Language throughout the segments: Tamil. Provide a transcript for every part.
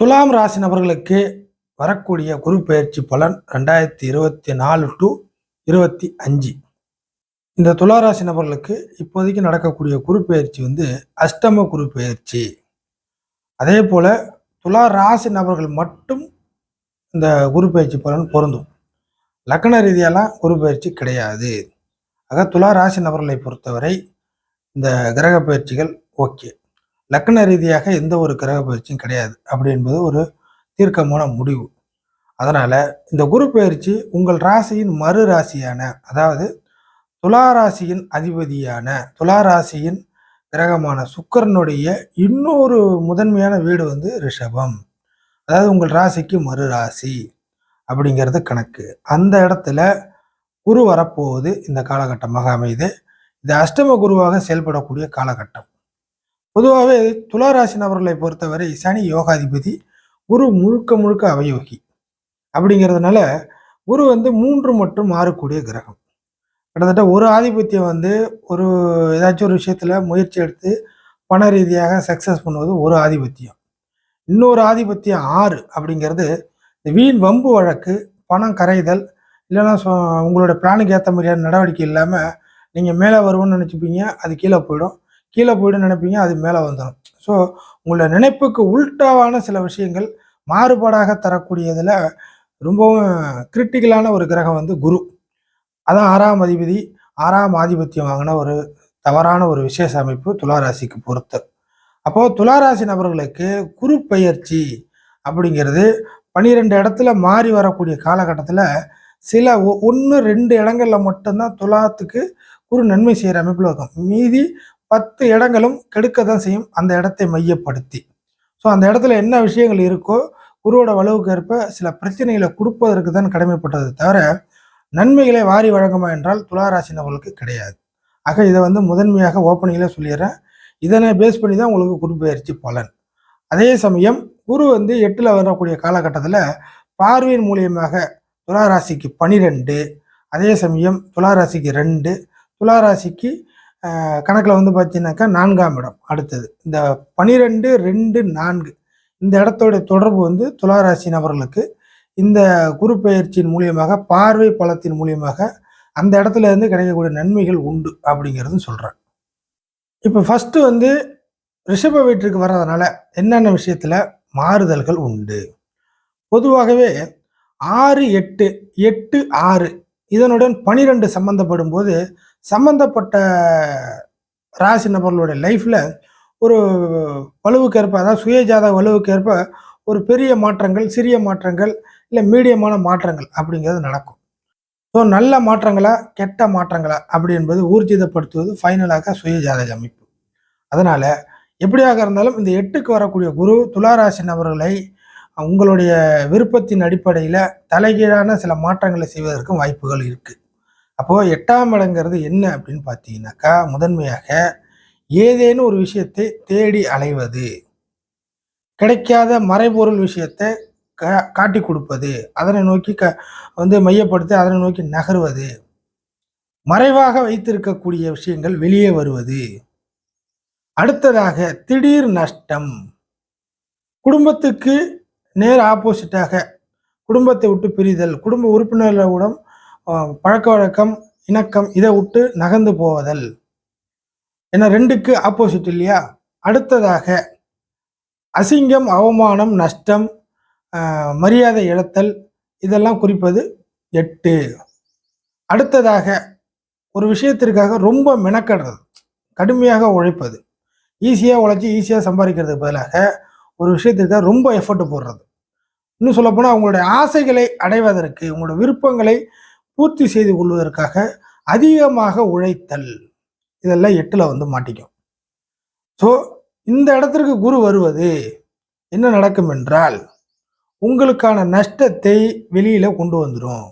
துலாம் ராசி நபர்களுக்கு வரக்கூடிய குரு பயிற்சி பலன் ரெண்டாயிரத்தி இருபத்தி நாலு டு இருபத்தி அஞ்சு. இந்த துலா ராசி நபர்களுக்கு இப்போதைக்கு நடக்கக்கூடிய குருப்பெயர்ச்சி வந்து அஷ்டம குரு பயிற்சி. அதே போல் துலா ராசி நபர்கள் மட்டும் இந்த குரு பயிற்சி பலன் பொருந்தும். லக்ன ரீதியெல்லாம் குரு பயிற்சி கிடையாது. ஆக துலா ராசி நபர்களை பொறுத்தவரை இந்த கிரக பயிற்சிகள் ஓகே. லக்ன ரீதியாக எந்த ஒரு கிரக பயிற்சியும் கிடையாது அப்படி என்பது ஒரு தீர்க்கமான முடிவு. அதனால் இந்த குரு பயிற்சி உங்கள் ராசியின் மறு ராசியான அதாவது துலா ராசியின் அதிபதியான துலா ராசியின் கிரகமான சுக்கரனுடைய இன்னொரு முதன்மையான வீடு வந்து ரிஷபம். அதாவது உங்கள் ராசிக்கு மறு ராசி அப்படிங்கிறது கணக்கு. அந்த இடத்துல குரு வரப்போவது இந்த காலகட்டமாக அமையுது. இது அஷ்டம குருவாக செயல்படக்கூடிய காலகட்டம். பொதுவாகவே துலா ராசி நபர்களை பொறுத்தவரை சனி யோகாதிபதி குரு முழுக்க முழுக்க அவயோகி. அப்படிங்கிறதுனால குரு வந்து மூன்று மற்றும் மாறக்கூடிய கிரகம். கிட்டத்தட்ட ஒரு ஆதிபத்தியம் வந்து ஒரு ஏதாச்சும் ஒரு விஷயத்தில் முயற்சி எடுத்து பண ரீதியாக சக்ஸஸ் பண்ணுவது ஒரு ஆதிபத்தியம். இன்னொரு ஆதிபத்தியம் ஆறு அப்படிங்கிறது இந்த வீண் வம்பு வழக்கு பணம் கரைதல் இல்லைன்னா உங்களோட பிளானுக்கு ஏற்ற மாதிரியான நடவடிக்கை இல்லாமல் நீங்கள் மேலே வருவோம்னு நினச்சிப்பீங்க அது கீழே போயிடும். கீழே போயிடும் நினைப்பீங்க அது மேலே வந்துடும் ஸோ உங்களோட நினைப்புக்கு உல்டாவான சில விஷயங்கள் மாறுபாடாக தரக்கூடியதில் ரொம்பவும் கிரிட்டிக்கலான ஒரு கிரகம் வந்து குரு. அதான் ஆறாம் அதிபதி ஆறாம் ஆதிபத்தியம் வாங்கின ஒரு தவறான ஒரு விசேஷ அமைப்பு துளாராசிக்கு பொறுத்து. அப்போது துளாராசி நபர்களுக்கு குரு பெயர்ச்சி அப்படிங்கிறது பன்னிரெண்டு இடத்துல மாறி வரக்கூடிய காலகட்டத்தில் சில ஒன்று ரெண்டு இடங்களில் மட்டும்தான் துலாத்துக்கு குரு நன்மை செய்கிற அமைப்பில் இருக்கும். மீதி பத்து இடங்களும் கெடுக்க தான் செய்யும். அந்த இடத்தை மையப்படுத்தி. ஸோ அந்த இடத்துல என்ன விஷயங்கள் இருக்கோ குருவோட வலுவுக்கு ஏற்ப சில பிரச்சனைகளை கொடுப்பதற்கு தான் கடமைப்பட்டது தவிர நன்மைகளை வாரி வழங்குமா என்றால் துளாராசி நபர்களுக்கு கிடையாது. ஆக இதை வந்து முதன்மையாக ஓப்பனிங்கில் சொல்லிடுறேன். இதனை பேஸ் பண்ணி தான் உங்களுக்கு குரு பயிற்சி பலன். அதே சமயம் குரு வந்து எட்டில் வரக்கூடிய காலகட்டத்தில் பார்வையின் மூலியமாக துளாராசிக்கு பனிரெண்டு அதே சமயம் துளாராசிக்கு ரெண்டு துளாராசிக்கு கணக்கில் வந்து பார்த்தீங்கன்னாக்கா நான்காம் இடம் அடுத்தது. இந்த பனிரெண்டு ரெண்டு நான்கு இந்த இடத்தோட தொடர்பு வந்து துளாராசி நபர்களுக்கு இந்த குரு பயிற்சியின் மூலியமாக பார்வை பலத்தின் மூலியமாக அந்த இடத்துல இருந்து கிடைக்கக்கூடிய நன்மைகள் உண்டு அப்படிங்கிறதும் சொல்கிறேன் இப்போ ஃபஸ்ட்டு வந்து ரிஷப வீட்டிற்கு வர்றதுனால என்னென்ன விஷயத்தில் மாறுதல்கள் உண்டு? பொதுவாகவே ஆறு எட்டு எட்டு ஆறு இதனுடன் பனிரெண்டு சம்பந்தப்படும் போது சம்பந்தப்பட்ட ராசி நபர்களுடைய லைஃப்பில் ஒரு வலுவுக்கேற்ப அதாவது சுயஜாத வலுவுக்கேற்ப ஒரு பெரிய மாற்றங்கள் சிறிய மாற்றங்கள் இல்லை மீடியமான மாற்றங்கள் அப்படிங்கிறது நடக்கும். ஸோ நல்ல மாற்றங்களா கெட்ட மாற்றங்களா அப்படி என்பது ஊர்ஜிதப்படுத்துவது ஃபைனலாக சுயஜாதக அமைப்பு. அதனால் எப்படியாக இருந்தாலும் இந்த எட்டுக்கு வரக்கூடிய குரு துளாராசி நபர்களை உங்களுடைய விருப்பத்தின் அடிப்படையில் தலைகீழான சில மாற்றங்களை செய்வதற்கும் வாய்ப்புகள் இருக்குது அப்போது எட்டாம் இடங்கிறது என்ன அப்படின்னு பார்த்தீங்கன்னாக்கா முதன்மையாக ஏதேனும் ஒரு விஷயத்தை தேடி அலைவது கிடைக்காத மறைபொருள் விஷயத்தை கா காட்டி கொடுப்பது அதனை நோக்கி க வந்து மையப்படுத்தி அதனை நோக்கி நகர்வது மறைவாக வைத்திருக்கக்கூடிய விஷயங்கள் வெளியே வருவது. அடுத்ததாக திடீர் நஷ்டம். குடும்பத்துக்கு நேர் ஆப்போசிட்டாக குடும்பத்தை விட்டு பிரிதல் குடும்ப உறுப்பினர்களுடன் பழக்க வழக்கம் இணக்கம் இதை விட்டு நகர்ந்து போவதல். ஏன்னா ரெண்டுக்கு ஆப்போசிட் இல்லையா? அடுத்ததாக அசிங்கம் அவமானம் நஷ்டம் மரியாதை இழத்தல் இதெல்லாம் குறிப்பது எட்டு. அடுத்ததாக ஒரு விஷயத்திற்காக ரொம்ப மெனக்கடுறது கடுமையாக உழைப்பது. ஈஸியாக உழைச்சி ஈஸியாக சம்பாதிக்கிறதுக்கு பதிலாக ஒரு விஷயத்திற்காக ரொம்ப எஃபர்ட் போடுறது. இன்னும் சொல்லப்போனால் அவங்களுடைய ஆசைகளை அடைவதற்கு உங்களோட விருப்பங்களை பூர்த்தி செய்து கொள்வதற்காக அதிகமாக உழைத்தல். இதெல்லாம் எட்டில் வந்து மாட்டிக்கும். ஸோ இந்த இடத்திற்கு குரு வருவது என்ன நடக்கும் என்றால் உங்களுக்கான நஷ்டத்தை வெளியில் கொண்டு வந்துடும்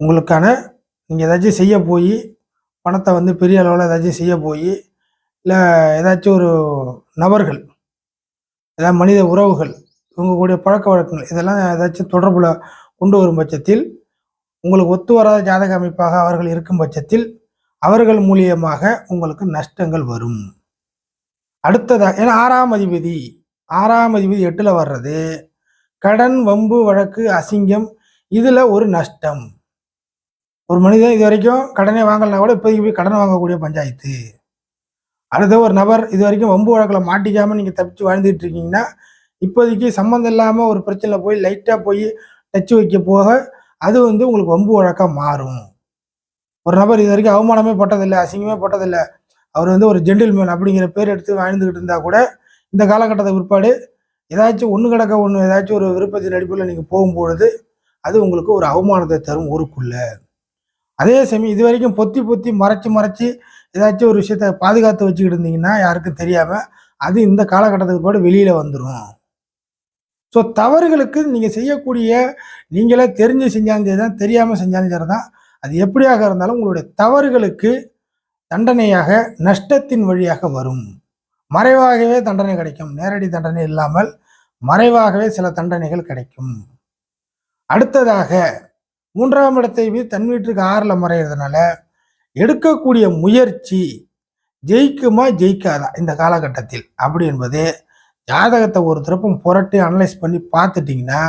உங்களுக்கான நீங்கள் ஏதாச்சும் செய்ய போய் பணத்தை வந்து பெரிய அளவில் ஏதாச்சும் செய்ய போய் இல்லை ஏதாச்சும் ஒரு நபர்கள் ஏதாவது மனித உறவுகள் இவங்க கூடிய பழக்க வழக்கங்கள் இதெல்லாம் ஏதாச்சும் தொடர்பில் கொண்டு வரும் பட்சத்தில் உங்களுக்கு ஒத்து வராத ஜாதக அமைப்பாக அவர்கள் இருக்கும் பட்சத்தில் அவர்கள் மூலியமாக உங்களுக்கு நஷ்டங்கள் வரும். அடுத்ததாக ஏன்னா ஆறாம் அதிபதி ஆறாம் அதிபதி எட்டில் வர்றது கடன் வம்பு வழக்கு அசிங்கம் இதில் ஒரு நஷ்டம். ஒரு மனிதன் இது வரைக்கும் கடனே வாங்கலனா கூட இப்போதைக்கு போய் கடன் வாங்கக்கூடிய பஞ்சாயத்து. அடுத்த ஒரு நபர் இது வரைக்கும் வம்பு வழக்கில் மாட்டிக்காமல் நீங்கள் தப்பிச்சு வாழ்ந்துட்டு இருக்கீங்கன்னா இப்போதைக்கு சம்மந்தம் இல்லாமல் ஒரு பிரச்சனையில் போய் லைட்டாக போய் டச்சு வைக்க போக அது வந்து உங்களுக்கு வம்பு வழக்கா மாறும். ஒரு நபர் இது வரைக்கும் அவமானமே பட்டதில்லை அசிங்கமே பட்டதில்லை. அவர் வந்து ஒரு ஜென்டில்மேன் அப்படிங்கிற பேர் எடுத்து வாழ்ந்துக்கிட்டு இருந்தால் கூட இந்த காலகட்டத்தை பிற்பாடு ஏதாச்சும் ஒன்று கிடக்க ஒன்று ஏதாச்சும் ஒரு விருப்பத்தின் அடிப்படையில் நீங்கள் போகும்பொழுது அது உங்களுக்கு ஒரு அவமானத்தை தரும் ஊருக்குள்ள. அதே சமயம் இது வரைக்கும் பொத்தி பொத்தி மறைச்சி மறைச்சு ஏதாச்சும் ஒரு விஷயத்த பாதுகாத்து வச்சுக்கிட்டு இருந்தீங்கன்னா யாருக்கும் தெரியாமல் அது இந்த காலகட்டத்துக்கு பிற்பாடு வெளியில் வந்துடும் ஸோ தவறுகளுக்கு நீங்கள் செய்யக்கூடிய நீங்களே தெரிஞ்சு செஞ்சாலும் தான் தெரியாமல் செஞ்சாலும் சரி தான் அது எப்படியாக இருந்தாலும் உங்களுடைய தவறுகளுக்கு தண்டனையாக நஷ்டத்தின் வழியாக வரும். மறைவாகவே தண்டனை கிடைக்கும். நேரடி தண்டனை இல்லாமல் மறைவாகவே சில தண்டனைகள் கிடைக்கும். அடுத்ததாக மூன்றாம் இடத்தை வீ தன் வீட்டுக்கு ஆறில் மறைகிறதுனால எடுக்கக்கூடிய முயற்சி ஜெயிக்குமா ஜெயிக்காதா? இந்த காலகட்டத்தில். அப்படி என்பது ஜாதகத்தை ஒரு திருப்பம் புரட்டி அனலைஸ் பண்ணி பார்த்துட்டிங்கன்னா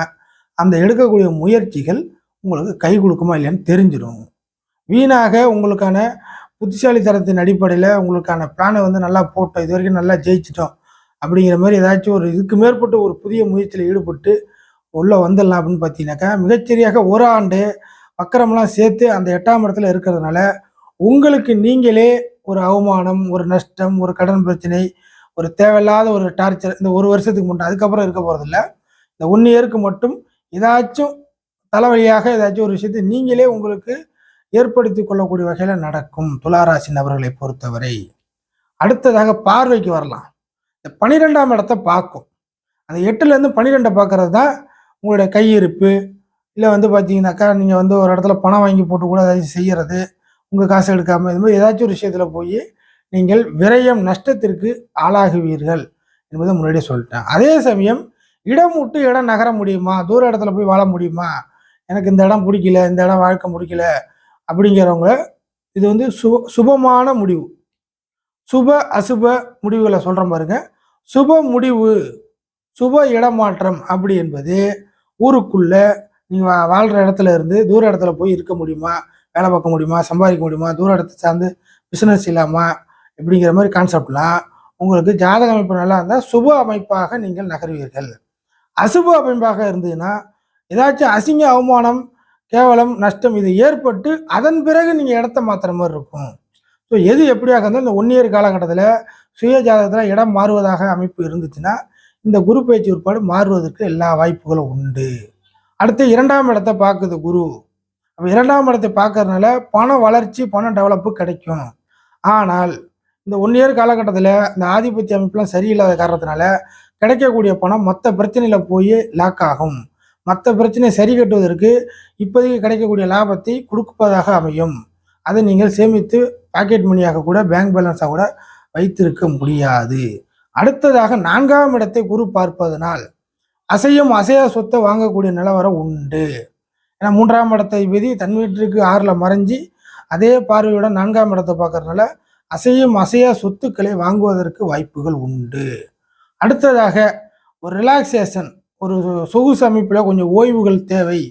அந்த எடுக்கக்கூடிய முயற்சிகள் உங்களுக்கு கை கொடுக்குமா இல்லையான்னு தெரிஞ்சிடும். வீணாக உங்களுக்கான புத்திசாலித்தனத்தின் அடிப்படையில் உங்களுக்கான பிளானை வந்து நல்லா போட்டோம் இது வரைக்கும் நல்லா ஜெயிச்சிட்டோம் அப்படிங்கிற மாதிரி ஏதாச்சும் ஒரு இதுக்கு மேற்பட்டு ஒரு புதிய முயற்சியில் ஈடுபட்டு உள்ளே வந்துடலாம் அப்படின்னு பார்த்தீங்கன்னாக்கா மிகச்சரியாக ஒரு ஆண்டு வக்கரம்லாம் சேர்த்து அந்த எட்டாம் இடத்துல இருக்கிறதுனால உங்களுக்கு நீங்களே ஒரு அவமானம் ஒரு நஷ்டம் ஒரு கடன் பிரச்சனை ஒரு தேவையில்லாத ஒரு டார்ச்சர் இந்த ஒரு வருஷத்துக்கு முன்னாடி அதுக்கப்புறம் இருக்க போகிறதில்ல இந்த ஒன் இயருக்கு மட்டும் ஏதாச்சும் தலைவலியாக ஏதாச்சும் ஒரு விஷயத்தை நீங்களே உங்களுக்கு ஏற்படுத்தி கொள்ளக்கூடிய வகையில் நடக்கும் துளாராசி நபர்களை பொறுத்தவரை. அடுத்ததாக பார்வைக்கு வரலாம். இந்த பனிரெண்டாம் இடத்தை பார்க்கும். அந்த எட்டுலேருந்து பன்னிரெண்டை பார்க்கறது தான் உங்களுடைய கையிருப்பு. இல்லை வந்து பார்த்தீங்கன்னாக்கா நீங்கள் வந்து ஒரு இடத்துல பணம் வாங்கி போட்டு கூட ஏதாச்சும் செய்கிறது உங்கள் காசு எடுக்காமல் இது மாதிரி ஏதாச்சும் ஒரு விஷயத்தில் போய் நீங்கள் விரயம் நஷ்டத்திற்கு ஆளாகுவீர்கள் என்பதை முன்னாடியே சொல்லிட்டேன். அதே சமயம் இடம் விட்டு இடம் நகர முடியுமா? தூர இடத்துல போய் வாழ முடியுமா? எனக்கு இந்த இடம் பிடிக்கல இந்த இடம் வாழ்க்கை முடிக்கல அப்படிங்கிறவங்க இது வந்து சுப சுபமான முடிவு. சுப அசுப முடிவுகளை சொல்கிறோம் பாருங்க. சுப முடிவு சுப இடமாற்றம் அப்படி என்பது ஊருக்குள்ளே நீங்கள் வாழ்கிற இடத்துல இருந்து தூர இடத்துல போய் இருக்க முடியுமா? வேலை பார்க்க முடியுமா? சம்பாதிக்க முடியுமா? தூர இடத்தை சார்ந்து பிஸ்னஸ் இல்லாமல் இப்படிங்கிற மாதிரி கான்செப்ட்லாம் உங்களுக்கு ஜாதக அமைப்பு நல்லா இருந்தால் சுப அமைப்பாக நீங்கள் நகர்வீர்கள். அசுப அமைப்பாக இருந்ததுன்னா ஏதாச்சும் அசிங்க அவமானம் கேவலம் நஷ்டம் இது ஏற்பட்டு அதன் பிறகு நீங்கள் இடத்த மாற்றுற மாதிரி இருக்கும். ஸோ எது எப்படியாக இருந்தாலும் இந்த ஒன் இயர் காலகட்டத்தில் சுய ஜாதகத்தில் இடம் மாறுவதாக அமைப்பு இருந்துச்சுன்னா இந்த குரு பயிற்சி உட்பாடு மாறுவதற்கு எல்லா வாய்ப்புகளும் உண்டு. அடுத்து இரண்டாம் இடத்தை பார்க்குது குரு. அப்போ இரண்டாம் இடத்தை பார்க்கறதுனால பண வளர்ச்சி பண டெவலப்பு கிடைக்கும். ஆனால் இந்த ஒன் இயர் காலகட்டத்தில் இந்த ஆதிபத்திய அமைப்புலாம் சரியில்லாத காரணத்தினால கிடைக்கக்கூடிய பணம் மற்ற பிரச்சனையில் போய் லாக் ஆகும். மற்ற பிரச்சனையை சரி கட்டுவதற்கு இப்போதைக்கு கிடைக்கக்கூடிய லாபத்தை கொடுப்பதாக அமையும். அதை நீங்கள் சேமித்து பாக்கெட் மணியாக கூட பேங்க் பேலன்ஸாக கூட வைத்திருக்க முடியாது. அடுத்ததாக நான்காம் இடத்தை குரு பார்ப்பதனால் அசையும் அசையா சொத்தை வாங்கக்கூடிய நிலவரம் உண்டு. ஏன்னா மூன்றாம் இடத்தை விதி தன் வீட்டிற்கு ஆறில் மறைஞ்சி அதே பார்வையுடன் நான்காம் இடத்தை பார்க்கறதுனால அசையும் அசையா சொத்துக்களை வாங்குவதற்கு வாய்ப்புகள் உண்டு. அடுத்ததாக ஒரு ரிலாக்ஸேஷன் ஒரு சொகுசு அமைப்பில் கொஞ்சம் ஓய்வுகள் தேவை.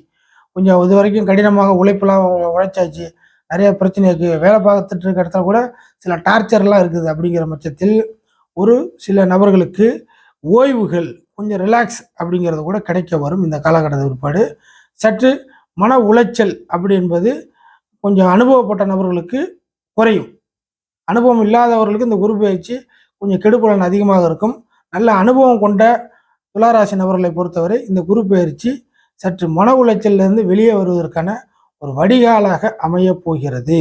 கொஞ்சம் இது வரைக்கும் கடினமாக உழைப்பெல்லாம் உழைச்சாச்சு. நிறைய பிரச்சனை இருக்குது வேலை பார்த்துட்டு இருக்க இடத்துல கூட சில டார்ச்சர்லாம் இருக்குது அப்படிங்கிற பட்சத்தில் ஒரு சில நபர்களுக்கு ஓய்வுகள் கொஞ்சம் ரிலாக்ஸ் அப்படிங்கிறது கூட கிடைக்க வரும் இந்த காலகட்ட பிற்பாடு சற்று மன உளைச்சல் அப்படி என்பது கொஞ்சம் அனுபவப்பட்ட நபர்களுக்கு குறையும். அனுபவம் இல்லாதவர்களுக்கு இந்த குரு பயிற்சி கொஞ்சம் கெடுபலன் அதிகமாக இருக்கும். நல்ல அனுபவம் கொண்ட துளாராசி நபர்களை பொறுத்தவரை இந்த குரு பயிற்சி சற்று மன உளைச்சலிலிருந்து வெளியே வருவதற்கான ஒரு வடிகாலாக அமையப் போகிறது.